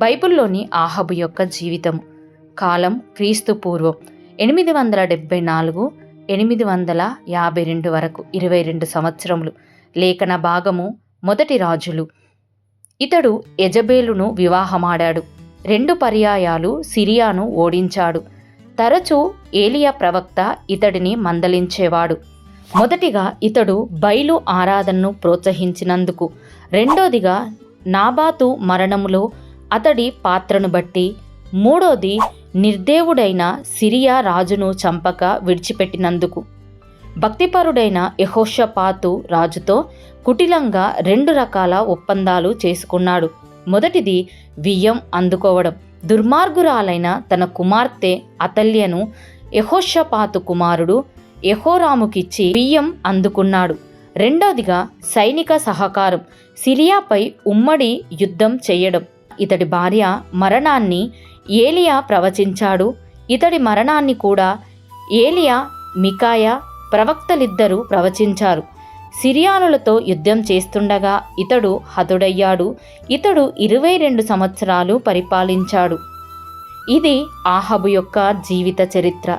బైబిల్లోని ఆహబు యొక్క జీవితం. కాలం క్రీస్తు పూర్వం. ఎనిమిది వందల డెబ్బై నాలుగు ఎనిమిది వందల యాభై రెండు వరకు ఇరవై రెండు సంవత్సరములు. లేఖన భాగము మొదటి రాజులు. ఇతడు యజబేలును వివాహమాడాడు. రెండు పర్యాయాలు సిరియాను ఓడించాడు. తరచూ ఏలియా ప్రవక్త ఇతడిని మందలించేవాడు. మొదటిగా ఇతడు బయలు ఆరాధనను ప్రోత్సహించినందుకు రెండోదిగా నాబాతు మరణములో అతడి పాత్రను బట్టి మూడోది నిర్దేవుడైన సిరియా రాజును చంపక విడిచిపెట్టినందుకు. భక్తిపరుడైన యహోషపాతు రాజుతో కుటిలంగా రెండు రకాల ఒప్పందాలు చేసుకున్నాడు. మొదటిది వియ్యం అందుకోవడం. దుర్మార్గురాలైన తన కుమార్తె అతల్యను యహోషపాతు కుమారుడు యహోరాముకిచ్చి బియ్యం అందుకున్నాడు. రెండోదిగా సైనిక సహకారం. సిరియాపై ఉమ్మడి యుద్ధం చేయడం. ఇతడి భార్య మరణాన్ని ఏలియా ప్రవచించాడు. ఇతడి మరణాన్ని కూడా ఏలియా మికాయ ప్రవక్తలిద్దరూ ప్రవచించారు. సిరియానులతో యుద్ధం చేస్తుండగా ఇతడు హతుడయ్యాడు. ఇతడు ఇరవై రెండు సంవత్సరాలు పరిపాలించాడు. ఇది ఆహబు యొక్క జీవిత చరిత్ర.